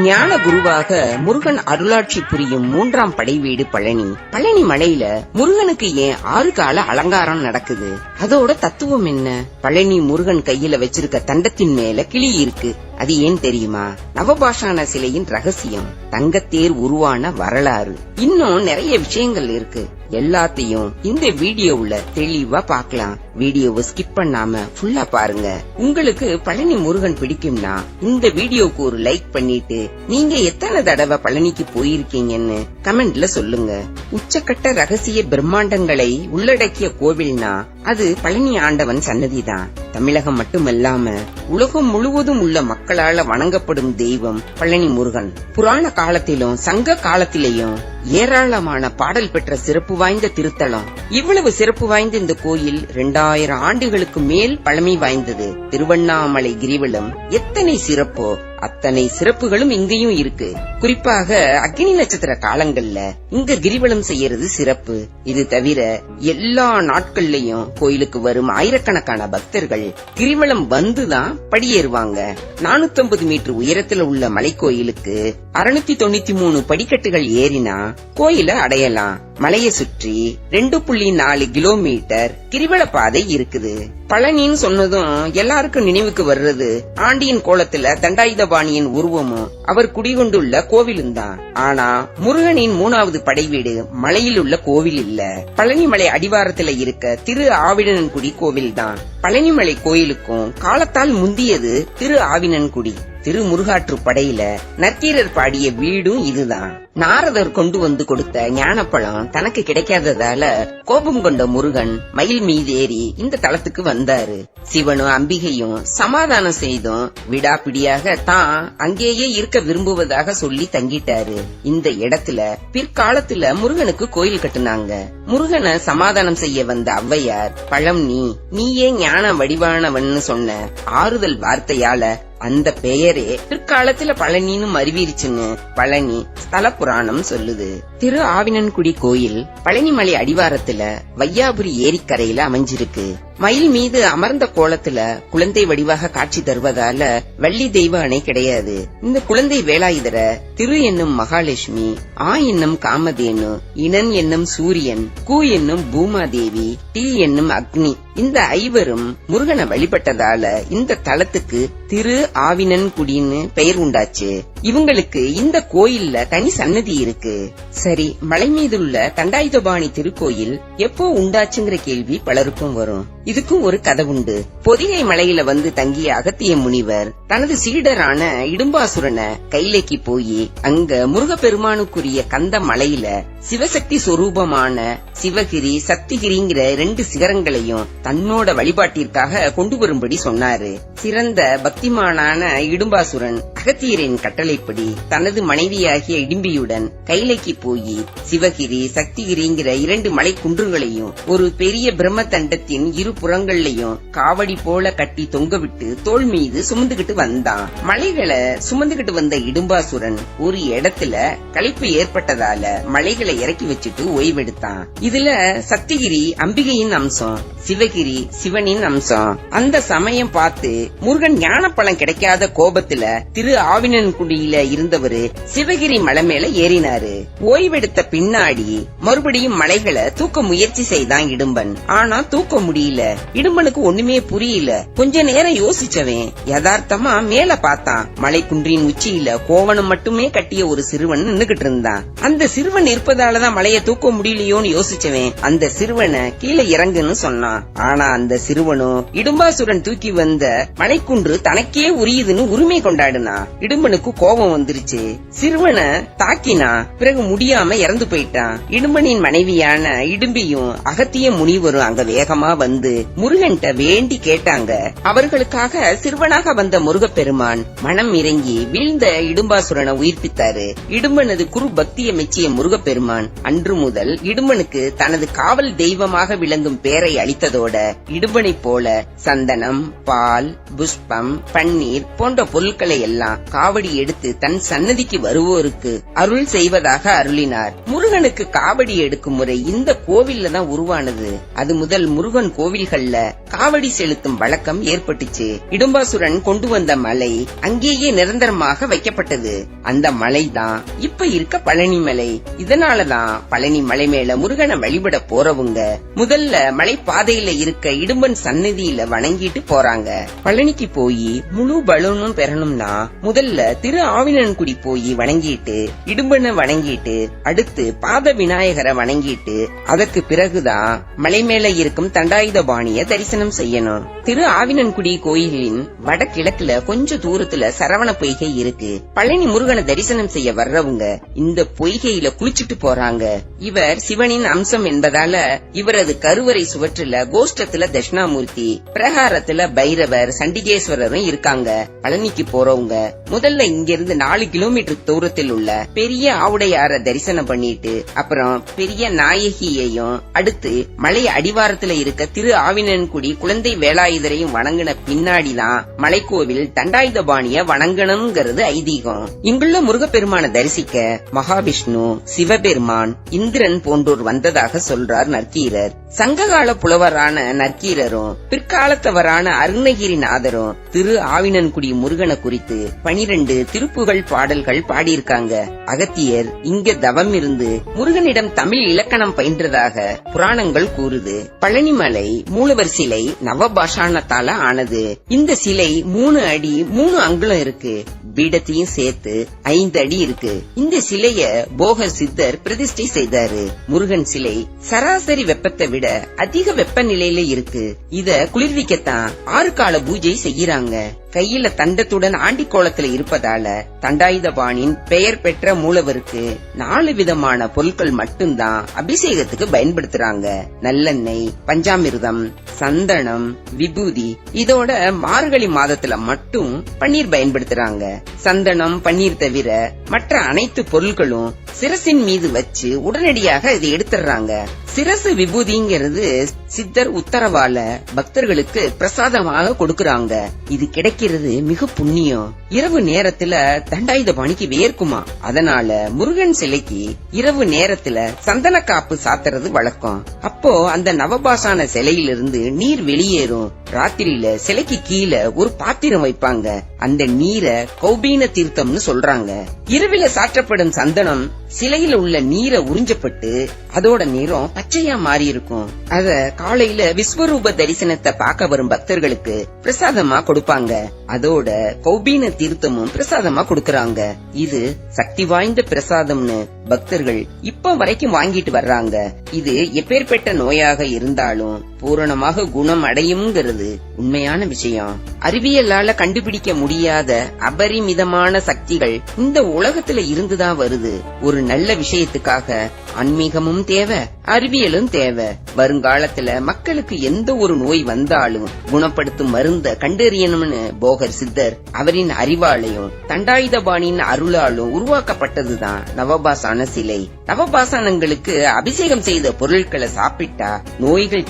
ஞான குருவாக முருகன் அருளாட்சி புரியும் மூன்றாம் படை வீடு பழனி. பழனி மலையில முருகனுக்கு ஏன் ஆறு கால அலங்காரம் நடக்குது? அதோட தத்துவம் என்ன? பழனி முருகன் கையில வச்சிருக்க தண்டத்தின் மேல கிளி இருக்கு. அது ஏன் தெரியுமா? நவபாஷான சிலையின் ரகசியம் தங்கத்தேர் உருவான வரலாறு. இன்னும் நிறைய விஷயங்கள் இருக்கு. எல்லாத்தையும் இந்த வீடியோவுல தெளிவா பார்க்கலாம். வீடியோவை ஸ்கிப் பண்ணாம ஃபுல்லா பாருங்க. உங்களுக்கு பழனி முருகன் பிடிக்கும்னா இந்த வீடியோவுக்கு ஒரு லைக் பண்ணிட்டு நீங்க எத்தனை தடவை பழனிக்கு போயிருக்கீங்கன்னு கமெண்ட்ல சொல்லுங்க. உச்சக்கட்ட ரகசிய பிரம்மாண்டங்களை உள்ளடக்கிய கோவில்னா அது பழனி ஆண்டவன் சன்னதிதான். தமிழகம் மட்டுமல்லாம உலகம் முழுவதும் உள்ள மக்களால வணங்கப்படும் தெய்வம் பழனி முருகன். புராண காலத்திலும் சங்க காலத்திலேயும் ஏராளமான பாடல் பெற்ற சிறப்பு வாய்ந்த திருத்தலம். இவ்வளவு சிறப்பு வாய்ந்த இந்த கோயில் இரண்டாயிரம் ஆண்டுகளுக்கு மேல் பழமை வாய்ந்தது. திருவண்ணாமலை கிரிவலம் எத்தனை சிறப்போ அத்தனை சிறப்புகளும் இங்கேயும் இருக்கு. குறிப்பாக அக்னி நட்சத்திர காலங்கள்ல இங்க கிரிவலம் செய்யறது சிறப்பு. இது தவிர எல்லா நாட்கள்லயும் கோயிலுக்கு வரும் ஆயிரக்கணக்கான பக்தர்கள் கிரிவலம் வந்துதான் படியேறுவாங்க. நானூத்தி மீட்டர் உயரத்துல உள்ள மலைக்கோயிலுக்கு அறுநூத்தி தொண்ணூத்தி மூணு படிக்கட்டுகள் ஏறினா கோயில அடையலாம். மலையை சுற்றி ரெண்டு புள்ளி நாலு கிலோமீட்டர் கிரிவல பாதை இருக்குது. பழனின்னு சொன்னதும் எல்லாருக்கும் நினைவுக்கு வர்றது ஆண்டியின் கோலத்துல தண்டாயுதபாணியின் உருவமும் அவர் குடிகொண்டுள்ள கோவிலும் தான். ஆனா முருகனின் மூணாவது படைவீடு மலையில் உள்ள கோவில் இல்ல. பழனிமலை அடிவாரத்துல இருக்க திரு ஆவினன்குடி கோவில் தான். பழனிமலை கோயிலுக்கும் காலத்தால் முந்தியது திரு ஆவினன்குடி. திரு முருகாற்று படையில நக்கீரர் பாடிய வீடும் இதுதான். நாரதர் கொண்டு வந்து கொடுத்த ஞானப்பழம் தனக்கு கிடைக்காததால கோபம் கொண்ட முருகன் மயில் மீது ஏறி இந்த தளத்துக்கு வந்தாரு. சிவனும் அம்பிகையும் சமாதானம் செய்தும் விடாப்பிடியாக தான் அங்கேயே இருக்க விரும்புவதாக சொல்லி தங்கிட்டாரு. இந்த இடத்துல பிற்காலத்துல முருகனுக்கு கோயில் கட்டுனாங்க. முருகனை சமாதானம் செய்ய வந்த ஔவையார் பழம் நீ நீயே ஞான வடிவானவன் சொன்ன ஆறுதல் வார்த்தையால அந்த பெயரே பிற்காலத்துல பழனின்னு மருவிருச்சுன்னு பழனி ஸ்தல புராணம் சொல்லுது. திரு ஆவினன்குடி கோயில் பழனிமலை அடிவாரத்துல வையாபுரி ஏரிக்கரையில அமைஞ்சிருக்கு. மயில் மீது அமர்ந்த கோலத்துல குழந்தை வடிவாக காட்சி தருவதால வள்ளி தெய்வ அணை கிடையாது. இந்த குழந்தை வேலாயுதர திரு என்னும் மகாலட்சுமி ஆ என்னும் காமதேனு இனன் என்னும் சூரியன் கூ என்னும் பூமாதேவி டி என்னும் அக்னி இந்த ஐவரும் முருகனை வழிபட்டதால இந்த தலத்துக்கு திரு ஆவினன் குடின்னு பெயர் உண்டாச்சு. இவங்களுக்கு இந்த கோயில்ல தனி சன்னதி இருக்கு. சரி மலை மீதுள்ள தண்டாயுதபாணி திருக்கோயில் எப்போ உண்டாச்சுங்கிற கேள்வி பலருக்கும் வரும். இதுக்கும் ஒரு கதை உண்டு. பொதிகை மலையில வந்து தங்கிய அகத்திய முனிவர் தனது சீடரான இடும்பாசுரனை கைலைக்கு போய் அங்க முருகப்பெருமானுக்குரிய கந்த மலையில சிவசக்தி சொரூபமான சிவகிரி சக்திகிரிங்கிற ரெண்டு சிகரங்களையும் தன்னோட வழிபாட்டிற்காக கொண்டு வரும்படி சொன்னாரு. சிறந்த பக்திமானான இடும்பாசுரன் அகத்தியரின் கட்டளைப்படி தனது மனைவியாகிய இடிம்பியுடன் கைலைக்கு போய் சிவகிரி சக்திகிரிங்கிற இரண்டு மலை குன்றுகளையும் ஒரு பெரிய பிரம்ம தண்டத்தின் இரு புறங்கள்லயும் காவடி போல கட்டி தொங்கவிட்டு தோல் மீது சுமந்துகிட்டு வந்தான். மலைகளை சுமந்துகிட்டு வந்த இடும்பாசுரன் ஒரு இடத்துல களைப்பு ஏற்பட்டதால மலைகளை இறக்கி வச்சுட்டு ஓய்வெடுத்தான். இதுல சக்திகிரி அம்பிகையின் அம்சம் சிவகிரி சிவனின் அம்சம். அந்த சமயம் பார்த்து முருகன் ஞானப்பழம் கிடைக்காத கோபத்துல திரு ஆவினன்குடியில இருந்தவரு சிவகிரி மலை மேல ஏறினாரு. ஓய்வெடுத்த பின்னாடி மறுபடியும் மலைகளை தூக்க முயற்சி செய்தான் இடும்பன். ஆனா தூக்க முடியல. இடும்பனுக்கு ஒண்ணுமே புரியல. கொஞ்ச நேரம் யோசிச்சவன் யதார்த்தமா மேல பார்த்தான். மலை குன்றின் உச்சியில கோவணம் மட்டுமே கட்டிய ஒரு சிறுவன் நின்னுகிட்டு இருந்தான். அந்த சிறுவன் இருப்பதாலதான் மலைய தூக்க முடியலையோன்னு யோசிச்சவன் அந்த சிறுவனை கீழே இறங்குன்னு சொன்னான். ஆனா அந்த சிறுவனும் இடும்பாசுரன் தூக்கி வந்த மலைக்குன்று தனக்கே உரியுதுன்னு உரிமை கொண்டாடுனா இடும்பனுக்கு கோபம் வந்துருச்சு. சிறுவனை தாக்கினா பிறகு முடியாம இறந்து போயிட்டான். இடும்பனின் மனைவியான இடும்பியும் அகத்திய முனிவரும் அங்க வேகமா வந்து முருகன்ட்ட வேண்டி கேட்டாங்க. அவர்களுக்காக சிறுவனாக வந்த முருகப்பெருமான் மனம் இறங்கி வீழ்ந்த இடும்பாசுரனை உயிர்ப்பித்தாரு. இடும்பனது குரு பக்தியை மெச்சிய முருகப்பெருமான் அன்று முதல் இடும்பனுக்கு தனது காவல் தெய்வமாக விளங்கும் பேரை அளித்ததோட இடும்பனை போல சந்தனம் பால் புஷ்பம் பன்னீர் போன்ற பொருட்களை எல்லாம் காவடி எடுத்து தன் சன்னதிக்கு வருவோருக்கு அருள் செய்வதாக அருளினார். முருகனுக்கு காவடி எடுக்கும் முறை இந்த கோவில்ல தான் உருவானது. அது முதல் முருகன் கோவில்கள்ல காவடி செலுத்தும் வழக்கம் ஏற்பட்டுச்சு. இடும்பாசுரன் கொண்டு வந்த மலை அங்கேயே நிரந்தரமாக வைக்கப்பட்டது. அந்த மலை தான் இப்ப இருக்க பழனி மலை. இதனாலதான் பழனி மலை மேல முருகனை வழிபட போறவங்க முதல்ல மலை பாதையில இருக்க இடும்பன் சன்னதியில வணங்கிட்டு போறாங்க. பழனிக்கு போய் முழு பலூனும் பெறணும்னா முதல்ல திரு ஆவினன்குடி போய் வணங்கிட்டு இடும்பனை வணங்கிட்டு அடுத்து பாத விநாயகரை வணங்கிட்டு அதற்கு பிறகுதான் மலை மேல இருக்கும் தண்டாயுதபாணிய தரிசனம் செய்யணும். திரு ஆவினன்குடி கோயிலின் வடகிழக்குல கொஞ்ச தூரத்துல சரவண பொய்கை இருக்கு. பழனி முருகனை தரிசனம் செய்ய வர்றவங்க இந்த பொய்கையில குளிச்சுட்டு போறாங்க. இவர் சிவனின் அம்சம் என்பதால இவரது கருவறை சுவற்றுல கோஷ்டத்துல தட்சிணாமூர்த்தி பிரகாரத்துல பைரவர் சண்டிகேஸ்வரரும் இருக்காங்க. பழனிக்கு போறவங்க முதல்ல இங்கிருந்து நாலு கிலோமீட்டர் தூரத்தில் உள்ள பெரிய ஆவுடையார தரிசனம் பண்ணிட்டு அப்புறம் பெரிய நாயகியையும் அடுத்து மலை அடிவாரத்துல இருக்க திரு ஆவினன்குடி குழந்தை வேலாயுதரையும் வணங்கின பின்னாடிதான் மலைக்கோவில் தண்டாயுதபாணிய வணங்கணுங்கிறது ஐதீகம். இங்குள்ள முருகப்பெருமான தரிசிக்க மகாவிஷ்ணு சிவபெருமான் இந்திரன் போன்றோர் வந்ததாக சொல்றார் நற்கீரர். சங்ககால புலவரான நற்கீரரும் பிற்காலத்தவரான அருணகிரிநாதரும் திரு ஆவினன்குடி முருகனை குறித்து பனிரெண்டு திருப்புகழ் பாடல்கள் பாடியிருக்காங்க. அகத்தியர் இங்க தவம் இருந்து முருகனிடம் தமிழ் இலக்கணம் பயின்றதாக புராணங்கள் கூறுது. பழனிமலை மூலவர் சிலை நவபாஷாணத்தால ஆனது. இந்த சிலை மூணு அடி மூணு அங்குலம் இருக்கு. பீடத்தையும் சேர்த்து ஐந்து அடி இருக்கு. இந்த சிலைய போக சித்தர் பிரதிஷ்டை செய்தாரு. முருகன் சிலை சராசரி வெப்பத்தை விட அதிக வெப்பநிலையில இருக்கு. இத குளிர்விக்கத்தான் ஆறு கால பூஜை செய்யறாங்க. கையில தண்டத்துடன் ஆண்டி கோலத்துல இருப்பதால தண்டாயுதபாணின் பெயர் பெற்ற மூலவருக்கு நாலு விதமான பொருட்கள் மட்டும்தான் அபிஷேகத்துக்கு பயன்படுத்துறாங்க. நல்லெண்ணெய் பஞ்சாமிர்தம் சந்தனம் விபூதி இதோட மார்கழி மாதத்துல மட்டும் பன்னீர் பயன்படுத்துறாங்க. சந்தனம் பன்னீர் தவிர மற்ற அனைத்து பொருட்களும் சிரசின் மீது வச்சு உடனடியாக இதை எடுத்துடுறாங்க. சிரசு விபூதிங்கிறது சித்தர் உத்தரவால பக்தர்களுக்கு பிரசாதமாக கொடுக்கறாங்க. இது கிடைக்கிறது மிக புண்ணியம். இரவு நேரத்துல தண்டாயுதபாணிக்கு வேர்க்குமா அதனால முருகன் சிலைக்கு இரவு நேரத்துல சந்தன காப்பு சாத்துறது வழக்கம். அப்போ அந்த நவபாசான சிலையிலிருந்து நீர் வெளியேறும். ராத்திரியில சிலைக்கு கீழே ஒரு பாத்திரம் வைப்பாங்க. அந்த நீரை கௌபீன தீர்த்தம்னு சொல்றாங்க. இரவில சாற்றப்படும் சந்தனம் சிலையில உள்ள நீரை உறிஞ்சப்பட்டு அதோட நிறம் பச்சையா மாறி இருக்கும் அத காலையில விஸ்வரூப தரிசனத்தை பார்க்க வரும் பக்தர்களுக்கு பிரசாதமா கொடுப்பாங்க. அதோட கௌபீன தீர்த்தமும் பிரசாதமா கொடுக்கறாங்க. இது சக்தி வாய்ந்த பிரசாதம்னு பக்தர்கள் இப்ப வரைக்கும் வாங்கிட்டு வர்றாங்க. இது எப்பேற்பட்ட நோயாக இருந்தாலும் பூரணமாக குணம் அடையும்ங்கிறது உண்மையான விஷயம். அறிவியலால கண்டுபிடிக்க முடியாத அபரிமிதமான சக்திகள் இந்த உலகத்துல இருந்துதான் வருது. ஒரு நல்ல விஷயத்துக்காக ஆன்மீகமும் தேவை அறிவியலும் தேவை. வருங்காலத்துல மக்களுக்கு எந்த ஒரு நோய் வந்தாலும் குணப்படுத்தும் மருந்த கண்டறியணும்னு போகர் சித்தர் அவரின் அறிவாலையும் தண்டாயுதபாணியின் அருளாலும் உருவாக்கப்பட்டதுதான் நவபாசான சிலை. நவபாசானங்களுக்கு அபிஷேகம் செய்த பொருட்களை சாப்பிட்டா நோய்கள்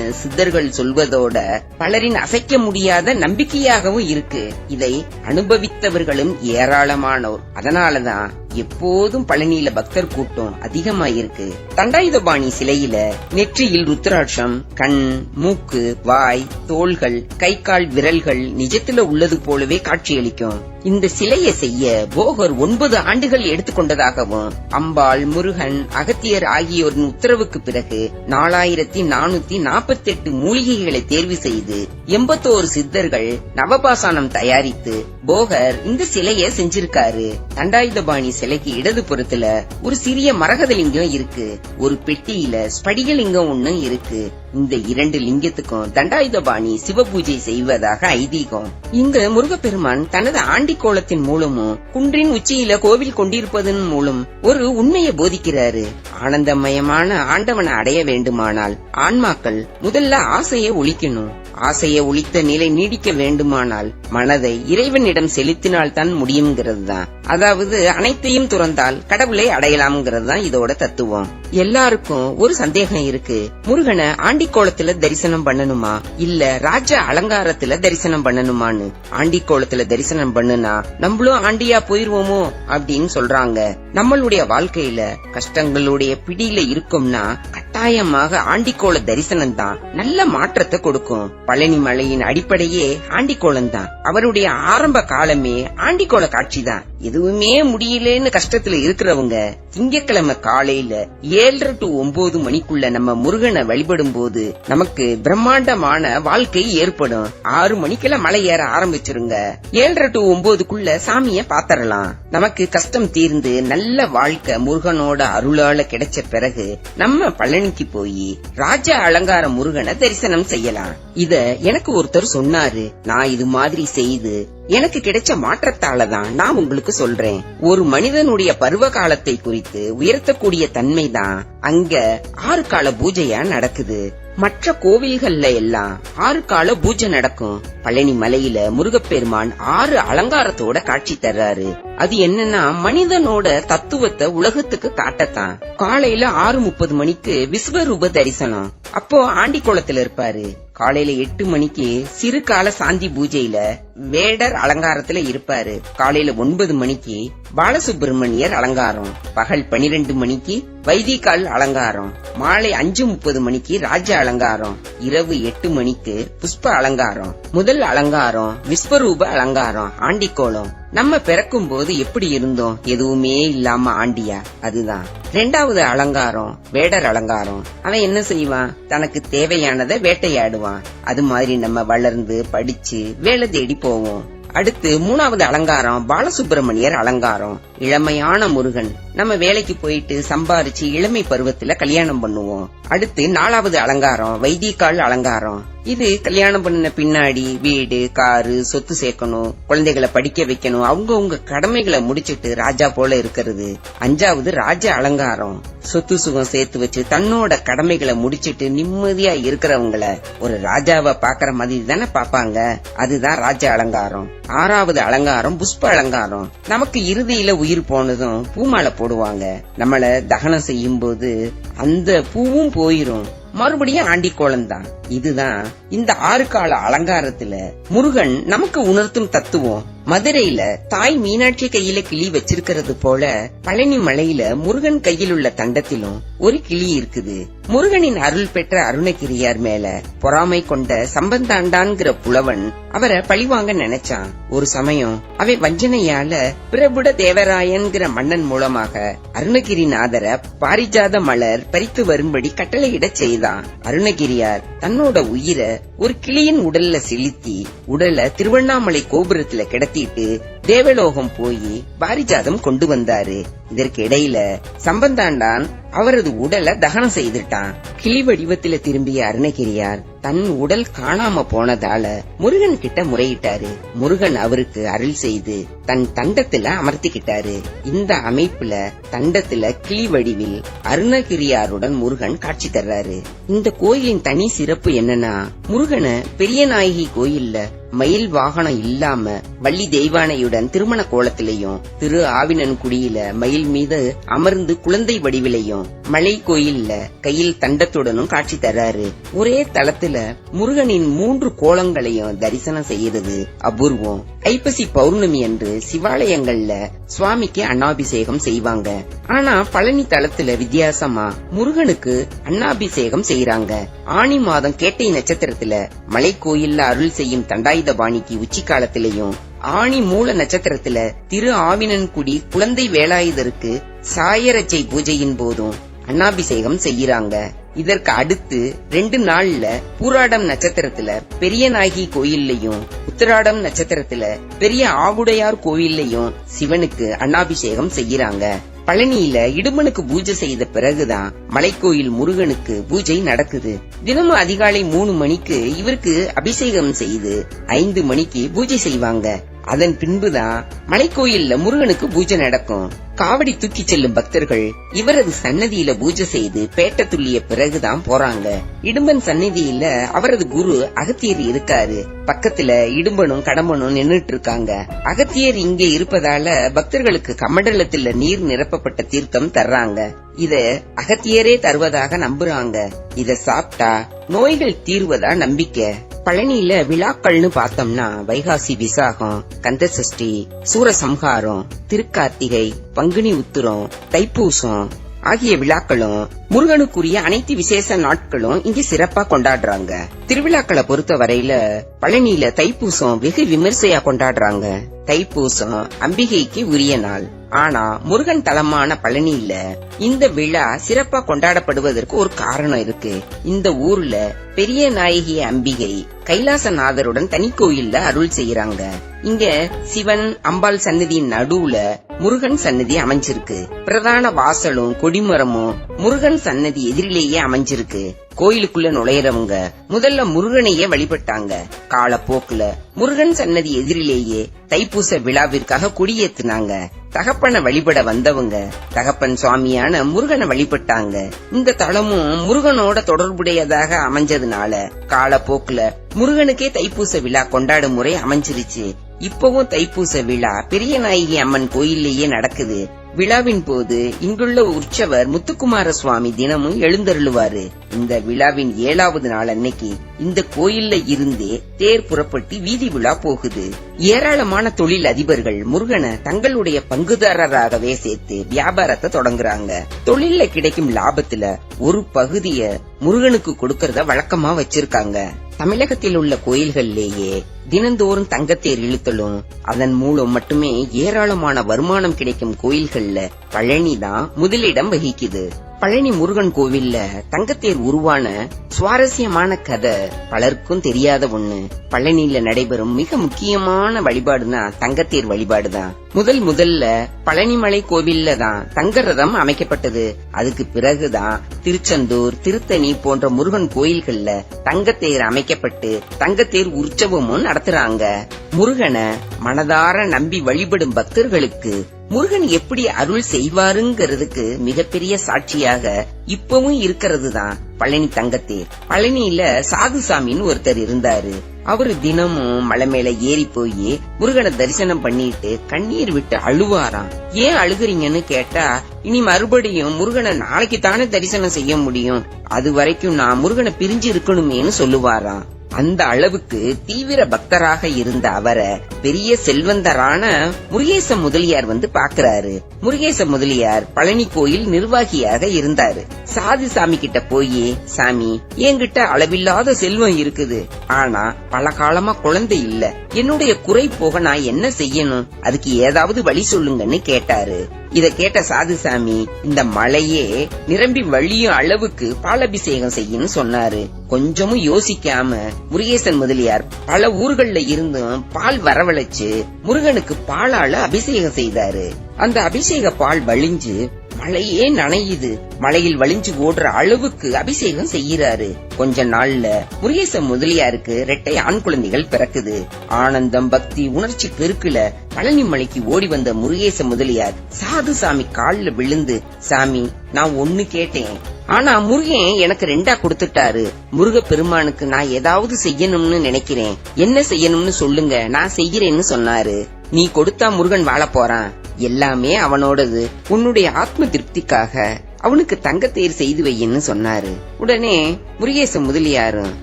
அப்படின்னு சித்தர்கள் சொல்வதோட பலரின் அசைக்க முடியாத நம்பிக்கையாகவும் இருக்கு. இதை அனுபவித்தவர்களும் ஏராளமானோர். அதனாலதான் எப்போதும் பழனியில பக்தர் கூட்டம் அதிகமாயிருக்கு. தண்டாயுதபாணி சிலையில நெற்றியில் ருத்ராட்சம் கண் மூக்கு வாய் தோள்கள் கை கால் விரல்கள் நிஜத்துல உள்ளது போலவே காட்சியளிக்கும். இந்த சிலையை செய்ய போகர் ஒன்பது ஆண்டுகள் எடுத்துக்கொண்டதாகவும் அம்பாள் முருகன் அகத்தியர் ஆகியோரின் உத்தரவுக்கு பிறகு நாலாயிரத்தி நானூத்தி நாற்பத்தி எட்டு மூலிகைகளை தேர்வு செய்து எண்பத்தோரு சித்தர்கள் நவபாசானம் தயாரித்து போகர் இந்த சிலையை செஞ்சிருக்காரு. தண்டாயுதபாணி சிலைக்கு இடது புறத்துல ஒரு சிறிய மரகதலிங்கம் இருக்கு. ஒரு பெட்டியில ஸ்படிகலிங்கம் ஒண்ணு இருக்கு. இந்த இரண்டு லிங்கத்துக்கும் தண்டாயுதபாணி சிவபூஜை செய்வதாக ஐதீகம். இங்கு முருகப்பெருமான் தனது ஆண்டி கோலத்தின் மூலமும் குன்றின் உச்சியில கோவில் கொண்டிருப்பதன் மூலம் ஒரு உண்மையை போதிக்கிறாரு. ஆனந்தமயமான ஆண்டவனை அடைய வேண்டுமானால் ஆன்மாக்கள் முதல்ல ஆசையை ஒழிக்கணும். ஆசையை ஒழித்த நிலை நீடிக்க வேண்டுமானால் மனதை இறைவனிடம் செலுத்தினால் தான் முடியுங்கிறது தான் அதாவது அனைத்தையும் துறந்தால் கடவுளை அடையலாம்ங்கிறது தான் இதோட தத்துவம். எல்லாருக்கும் ஒரு சந்தேகம் இருக்கு. முருகனை ஆண்டிக்கோலத்துல தரிசனம் பண்ணணுமா? இல்ல ராஜ அலங்காரத்துல தரிசனம் பண்ணணுமான்னு? ஆண்டிக்கோலத்துல தரிசனம் பண்ணுனா நம்மளும் ஆண்டியா போயிருவோமோ அப்படின்னு சொல்றாங்க. நம்மளுடைய வாழ்க்கையில கஷ்டங்களுடைய பிடியில இருக்கோம்னா கட்டாயமாக ஆண்டிக்கோள தரிசனம் தான் நல்ல மாற்றத்தை கொடுக்கும். பழனி மலையின் அடிப்படையே ஆண்டிக்கோளம் தான் அவருடைய ஆரம்ப காலமே ஆண்டிக்கோள காட்சி தான் எதுவுமே முடியலன்னு கஷ்டத்துல இருக்கிறவங்க திங்கக்கிழமை காலையில ஏழரை டு ஒன்பது மணிக்குள்ள நம்ம முருகனை வழிபடும் போது நமக்கு பிரம்மாண்டமான வாழ்க்கை ஏற்படும். ஆறு மணிக்கெல்லாம் மலை ஏற ஆரம்பிச்சிருங்க. ஏழரை டு ஒன்பதுக்குள்ள சாமிய பாத்தரலாம். நமக்கு கஷ்டம் தீர்ந்து நல்ல வாழ்க்கை முருகனோட அருளால கிடைச்ச பிறகு நம்ம பழனிக்கு போய் ராஜ அலங்கார முருகனை தரிசனம் செய்யலாம். இத எனக்கு ஒருத்தர் சொன்னாரு நான் இது மாதிரி செய்து எனக்கு கிடைச்ச மாற்றத்தால தான் நான் உங்களுக்கு சொல்றேன். ஒரு மனிதனுடைய பருவ காலத்தை குறித்து உயர்த்தக்கூடிய தன்மை தான் அங்க ஆறு கால பூஜையா நடக்குது. மற்ற கோவில்கள்ல எல்லாம் ஆறு கால பூஜை நடக்கும். பழனி மலையில முருகப்பெருமான் ஆறு அலங்காரத்தோட காட்சி தர்றாரு. அது என்னன்னா மனிதனோட தத்துவத்தை உலகத்துக்கு காட்டத்தான். காலையில ஆறு முப்பது மணிக்கு விஸ்வரூப தரிசனம். அப்போ ஆண்டிக்குளத்துல இருப்பாரு. காலையில எட்டு மணிக்கு சிறு கால சாந்தி பூஜையில வேடர் அலங்காரத்துல இருப்பாரு. காலையில ஒன்பது மணிக்கு பாலசுப்பிரமணியர் அலங்காரம். பகல் பனிரெண்டு மணிக்கு வைதிகால் அலங்காரம். மாலை அஞ்சு முப்பது மணிக்கு ராஜ அலங்காரம். இரவு எட்டு மணிக்கு புஷ்ப அலங்காரம். முதல் அலங்காரம் விஸ்வரூப அலங்காரம். ஆண்டிக்கோளம் நம்ம பிறக்கும் போது எப்படி இருந்தோம்? எதுவுமே இல்லாம ஆண்டியா? அதுதான். ரெண்டாவது அலங்காரம் வேடர் அலங்காரம். அவன் என்ன செய்வான்? தனக்கு தேவையானதை வேட்டையாடுவான். அது மாதிரி நம்ம வளர்ந்து படிச்சு வேலை தேடி போவோம். அடுத்து மூணாவது அலங்காரம் பாலசுப்பிரமணியர் அலங்காரம். இளமையான முருகன். நம்ம வேலைக்கு போயிட்டு சம்பாரிச்சு இளமை பருவத்துல கல்யாணம் பண்ணுவோம். அடுத்து நாலாவது அலங்காரம் வைத்தியக்கால் அலங்காரம். இது கல்யாணம் பண்ணின பின்னாடி வீடு காரு சொத்து சேர்க்கணும் குழந்தைகளை படிக்க வைக்கணும் அவங்கவுங்க கடமைகளை முடிச்சிட்டு ராஜா போல இருக்கிறது. அஞ்சாவது ராஜ அலங்காரம். சொத்து சுகம் சேர்த்து வச்சு தன்னோட கடமைகளை முடிச்சிட்டு நிம்மதியா இருக்கிறவங்கள ஒரு ராஜாவை பாக்குற மாதிரி தானே பாப்பாங்க. அதுதான் ராஜ அலங்காரம். ஆறாவது அலங்காரம் புஷ்ப அலங்காரம். நமக்கு இறுதியில உயிர் போனதும் பூமாலை போடுவாங்க. நம்மள தகனம் செய்யும் போது அந்த பூவும் போயிரும். மறுபடியும் ஆண்டிக்கோலம் தான். இதுதான் இந்த ஆறு கால அலங்காரத்துல முருகன் நமக்கு உணர்த்தும் தத்துவம். மதுரையில தாய் மீனாட்சி கையில கிளி வச்சிருக்கிறது போல பழனி மலையில முருகன் கையில் உள்ள தண்டத்திலும் ஒரு கிளி இருக்குது. முருகனின் அருள் பெற்ற அருணகிரியார் மேல பொறாமை கொண்ட சம்பந்தாண்டான்கிற புலவன் அவரை பழிவாங்க நினைச்சான். ஒரு சமயம் அவை வஞ்சனையால பிரபுட தேவராயன்கிற மன்னன் மூலமாக அருணகிரிநாதர பாரிஜாத மலர் பறித்து வரும்படி கட்டளையிட செய்தான். அருணகிரியார் தன்னோட உயிரை ஒரு கிளியின் உடல்ல செலுத்தி உடலை திருவண்ணாமலை கோபுரத்துல people. தேவலோகம் போய் பாரிஜாதம் கொண்டு வந்தாரு. இதற்கு இடையில சம்பந்தாண்டான் அவரது உடலை தகனம் செய்துட்டான். கிளி வடிவத்தில திரும்பிய அருணகிரியார் தன் உடல் காணாம போனதால முருகன் கிட்ட முறையிட்டாரு. முருகன் அவருக்கு அருள் செய்து தன் தண்டத்துல அமர்த்திக்கிட்டாரு. இந்த அமைப்புல தண்டத்துல கிளி வடிவில் அருணகிரியாருடன் முருகன் காட்சி தர்றாரு. இந்த கோயிலின் தனி சிறப்பு என்னன்னா முருகனை பெரிய நாயகி கோயில்ல மயில் வாகனம் இல்லாம வள்ளி தெய்வானையுடன் திருமண கோலத்திலையும் திரு ஆவினன் குடியில மயில் மீது அமர்ந்து குழந்தை வடிவிலையும் மலை கோயில்ல கையில் தண்டத்துடனும் காட்சி தர்றாரு ஒரே தளத்துல முருகனின் மூன்று கோலங்களையும் தரிசனம் செய்யறது அபூர்வம். ஐப்பசி பௌர்ணமி அன்று சிவாலயங்கள்ல சுவாமிக்கு அன்னாபிஷேகம் செய்வாங்க. ஆனா பழனி தளத்துல வித்தியாசமா முருகனுக்கு அன்னாபிஷேகம் செய்யறாங்க ஆணி மாதம் கேட்டை நட்சத்திரத்துல மலை கோயில்ல அருள் செய்யும் தண்டாயுத பாணிக்கு உச்சி காலத்திலையும் ஆணி மூல நட்சத்திரத்துல திரு ஆவினன்குடி குழந்தை வேலாயுதருக்கு சாயரச்சை பூஜையின் போதும் அண்ணாபிஷேகம் செய்யறாங்க. இதற்கு அடுத்து ரெண்டு நாள்ல பூராடம் நட்சத்திரத்துல பெரிய நாயகி கோயில்லையும் உத்திராடம் நட்சத்திரத்துல பெரிய ஆகுடையார் கோயில்லையும் சிவனுக்கு அண்ணாபிஷேகம் செய்யறாங்க. பழனியில இடுமனுக்கு பூஜை செய்த பிறகுதான் மலைக்கோயில் முருகனுக்கு பூஜை நடக்குது. தினமும் அதிகாலை மூணு மணிக்கு இவருக்கு அபிஷேகம் செய்து ஐந்து மணிக்கு பூஜை செய்வாங்க. அதன் பின்புதான் மலைக்கோயில்ல முருகனுக்கு பூஜை நடக்கும். காவடி தூக்கி செல்லும் பக்தர்கள் இவரது சன்னதியில பூஜை செய்து பேட்ட துள்ளிய பிறகுதான் போறாங்க. இடும்பன் சன்னதியில அவரது குரு அகத்தியர் இருக்காரு. பக்கத்துல இடும்பனும் கடம்பனும் நின்னுட்டு இருக்காங்க. அகத்தியர் இங்கே இருப்பதால பக்தர்களுக்கு கமண்டலத்துல நீர் நிரப்பப்பட்ட தீர்த்தம் தர்றாங்க. இத அகத்தியரே தருவதாக நம்புறாங்க. இத சாப்பிட்டா நோய்கள் தீர்வதா நம்பிக்கை. பழனியில விழாக்கள்னு பார்த்தோம்னா வைகாசி விசாகம் கந்தசஷ்டி சூரசம்ஹாரம் திருக்கார்த்திகை பங்குனி உத்திரம் தைப்பூசம் ஆகிய விழாக்களும் முருகனுக்குரிய அனைத்து விசேஷ நாட்களும் இங்கு சிறப்பா கொண்டாடுறாங்க. திருவிழாக்களை பொறுத்த வரையில பழனியில தைப்பூசம் வெகு விமர்சையா கொண்டாடுறாங்க. தைப்பூசம் அம்பிகைக்கு உரிய நாள். ஆனா முருகன் தலமான பழனியில இந்த விழா சிறப்பா கொண்டாடப்படுவதற்கு ஒரு காரணம் இருக்கு. இந்த ஊர்ல பெரிய நாயகி அம்பிகை கைலாசநாதருடன் தனி கோயில்ல அருள் செய்யறாங்க இங்க சிவன் அம்பாள் சன்னதியின் நடுவுல முருகன் சன்னதி அமைஞ்சிருக்கு. பிரதான வாசலும் கொடிமரமும் முருகன் சன்னதி எதிரிலேயே அமைஞ்சிருக்கு. கோயிலுக்குள்ள நுழையறவங்க முதல்ல முருகனையே வழிபட்டாங்க. காலப்போக்குல முருகன் சன்னதி எதிரிலேயே தைப்பூச விழாவிற்காக கொடியேத்துனாங்க. தகப்பனை வழிபட வந்தவங்க தகப்பன் சுவாமியான முருகனை வழிபட்டாங்க. இந்த தளமும் முருகனோட தொடர்புடையதாக அமைஞ்சதுனால காலப்போக்குல முருகனுக்கே தைப்பூச விழா கொண்டாடும் முறை அமைஞ்சிருச்சு. இப்பவும் தைப்பூச விழா பெரிய நாயகி அம்மன் கோயிலேயே நடக்குது. விழாவின் போது இங்குள்ள உற்சவர் முத்துக்குமார சுவாமி தினமும் எழுந்தருளுவாரு. இந்த விழாவின் ஏழாவது நாள் அன்னைக்கு இந்த கோயில்ல இருந்தே தேர் புறப்பட்டு வீதி விழா போகுது. ஏராளமான தொழில் அதிபர்கள் முருகனை தங்களுடைய பங்குதாரராகவே சேர்த்து வியாபாரத்தை தொடங்குறாங்க. தொழில்ல கிடைக்கும் லாபத்துல ஒரு பகுதிய முருகனுக்கு கொடுக்கறத வழக்கமா வச்சிருக்காங்க. தமிழகத்தில் உள்ள கோயில்கள்லேயே தினந்தோறும் தங்கத்தேர் இழுத்தலும் அதன் மூலம் மட்டுமே ஏராளமான வருமானம் கிடைக்கும் கோயில்கள்ல பழனி தான் முதலிடம் வகிக்குது. பழனி முருகன் கோவில்ல தங்கத்தேர் உருவான சுவாரஸ்யமான கதை பலருக்கும் தெரியாத ஒண்ணு. பழனியில நடைபெறும் மிக முக்கியமான வழிபாடுனா தங்கத்தேர் வழிபாடுதான். முதல் முதல்ல பழனிமலை கோவில்ல தான் தங்க ரதம் அமைக்கப்பட்டது. அதுக்கு பிறகுதான் திருச்செந்தூர் திருத்தணி போன்ற முருகன் கோயில்கள்ல தங்கத்தேர் அமைக்கப்பட்டு தங்கத்தேர் உற்சவமும் நடத்துறாங்க. முருகனை மனதார நம்பி வழிபடும் பக்தர்களுக்கு முருகன் எப்படி அருள் செய்வாருங்கிறதுக்கு மிகப்பெரிய சாட்சியாக இப்பவும் இருக்கிறது தான் பழனி தங்கத்தேர். பழனியில சாதுசாமின்னு ஒருத்தர் இருந்தாரு. அவரு தினமும் மலை மேல ஏறி போய் முருகனை தரிசனம் பண்ணிட்டு கண்ணீர் விட்டு அழுவாராம். ஏன் அழுகுறீங்கன்னு கேட்டா இனி மறுபடியும் முருகனை நாளைக்கு தானே தரிசனம் செய்ய முடியும். அது வரைக்கும் நான் முருகனை பிரிஞ்சு இருக்கணுமேன்னு சொல்லுவாராம். அந்த அளவுக்கு தீவிர பக்தராக இருந்த அவரை பெரிய செல்வந்தரான முருகேச முதலியார் வந்து பாக்குறாரு. முருகேச முதலியார் பழனி கோயில் நிர்வாகியாக இருந்தாரு. சாது சாமி கிட்ட போய் சாமி என்கிட்ட அளவில்லாத செல்வம் இருக்குது. ஆனா பல காலமா குழந்தை இல்ல. என்னுடைய குறை போக நான் என்ன செய்யணும்? அதுக்கு ஏதாவது வழி சொல்லுங்கன்னு கேட்டாரு. இத கேட்ட சாதுசாமி இந்த மலையே நிரம்பி வழியும் அளவுக்கு பாலபிஷேகம் செய்யணும் சொன்னாரு. கொஞ்சமும் யோசிக்காம முருகேசன் முதலியார் பல ஊர்கள்ல இருந்தும் பால் வரவழைச்சு முருகனுக்கு பாலால அபிஷேகம் செய்தாரு. அந்த அபிஷேக பால் வழிஞ்சு மழையே நனையுது. மழையில் வழிஞ்சு ஓடுற அளவுக்கு அபிஷேகம் செய்யறாரு கொஞ்ச நாள்ல முருகேச முதலியாருக்கு ரெட்டை ஆண் குழந்தைகள் பிறக்குது. ஆனந்தம் பக்தி உணர்ச்சி பெருக்குல பழனி மலைக்கு ஓடி வந்த முருகேச முதலியார் சாது சாமி கால்ல விழுந்து சாமி நான் ஒண்ணு கேட்டேன். ஆனா முருகன் எனக்கு ரெண்டா கொடுத்துட்டாரு. முருக பெருமானுக்கு நான் ஏதாவது செய்யணும்னு நினைக்கிறேன். என்ன செய்யணும்னு சொல்லுங்க. நான் செய்யறேன்னு சொன்னாரு. நீ கொடுத்தா முருகன் வாழ போறான். எல்லாமே அவனோடது. உன்னுடைய ஆத்ம திருப்திக்காக அவனுக்கு தங்கத்தேர் செய்து வையின்னு சொன்னாரு. உடனே முருகேச முதலியாரும்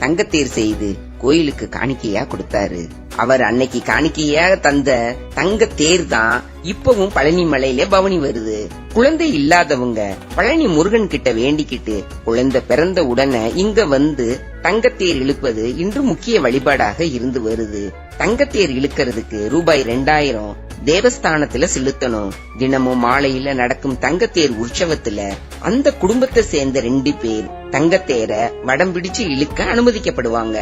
தங்கத்தேர் செய்து கோயிலுக்கு காணிக்கையா கொடுத்தாரு. அவர் அன்னைக்கு காணிக்கையாக தந்த தங்க தேர் தான் இப்பவும் பழனி மலையில பவனி வருது. குழந்தை இல்லாதவங்க பழனி முருகன் கிட்ட வேண்டிக்கிட்டு குழந்தை பிறந்த உடனே இங்க வந்து தங்கத்தேர் இழுப்பது இன்று முக்கிய வழிபாடாக இருந்து வருது. தங்கத்தேர் இழுக்கிறதுக்கு ரூபாய் ரெண்டாயிரம் தேவஸ்தானத்துல செலுத்தணும். தினமும் மாலையில நடக்கும் தங்கத்தேர் உற்சவத்துல அந்த குடும்பத்தை சேர்ந்த ரெண்டு பேர் தங்கத்தேர வடம் பிடிச்சு இழுக்க அனுமதிக்கப்படுவாங்க.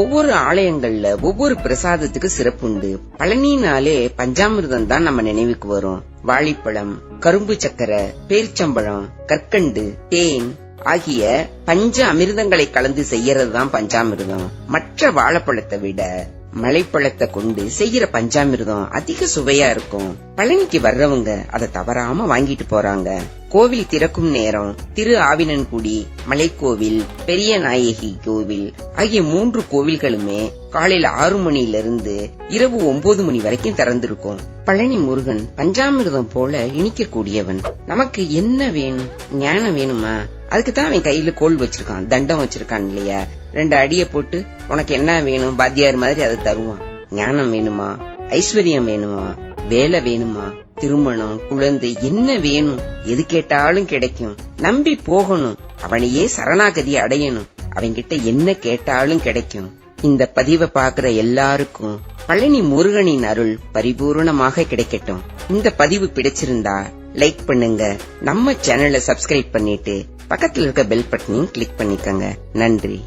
ஒவ்வொரு ஆலயங்கள்ல ஒவ்வொரு பிரசாத பிரசாதத்துக்கு சிறப்புண்டு. பழனினாலே பஞ்சாமிர்தம் தான் நம்ம நினைவுக்கு வரும். வாழைப்பழம் கரும்பு சக்கரை பேரிச்சம்பழம் கற்கண்டு தேன் ஆகிய பஞ்ச அமிர்தங்களை கலந்து செய்யறதுதான் பஞ்சாமிர்தம். மற்ற வாழைப்பழத்தை விட மலைப்பழத்தை கொண்டு செய்யற பஞ்சாமிர்தம் அதிக சுவையா இருக்கும். பழனிக்கு வர்றவங்க அதை தவறாம வாங்கிட்டு போறாங்க. கோவில் திறக்கும் நேரம் திரு ஆவினன்குடி மலைக்கோவில் பெரிய நாயகி கோவில் ஆகிய மூன்று கோவில்களுமே காலையில ஆறு மணில இருந்து இரவு ஒன்பது மணி வரைக்கும் திறந்திருக்கும். பழனி முருகன் பஞ்சாமிர்தம் போல இனிக்க கூடியவன் நமக்கு என்ன வேணும்? ஞானம் வேணுமா? அதுக்கு தான் அவன் கையில கோல் வச்சிருக்கான். தண்டம் வச்சிருக்கான் இல்லையா? ரெண்டு அடியை போட்டு உனக்கு என்ன வேணும்? பாத்தியார் மாதிரி அதை தருவான். ஞானம் வேணுமா? ஐஸ்வர்யம் வேணுமா? வேலை வேணுமா? திருமணம் குழந்தை என்ன வேணும்? எது கேட்டாலும் கிடைக்கும். நம்பி போகணும். அவனையே சரணாகதி அடையணும். அவன்கிட்ட என்ன கேட்டாலும் கிடைக்கும். இந்த பதிவை பாக்குற எல்லாருக்கும் பழனி முருகனின் அருள் பரிபூர்ணமாக கிடைக்கட்டும். இந்த பதிவு பிடிச்சிருந்தா லைக் பண்ணுங்க. நம்ம சேனலை சப்ஸ்கிரைப் பண்ணிட்டு பக்கத்துல இருக்க பெல் பட்டனையும் கிளிக் பண்ணிக்கங்க. நன்றி.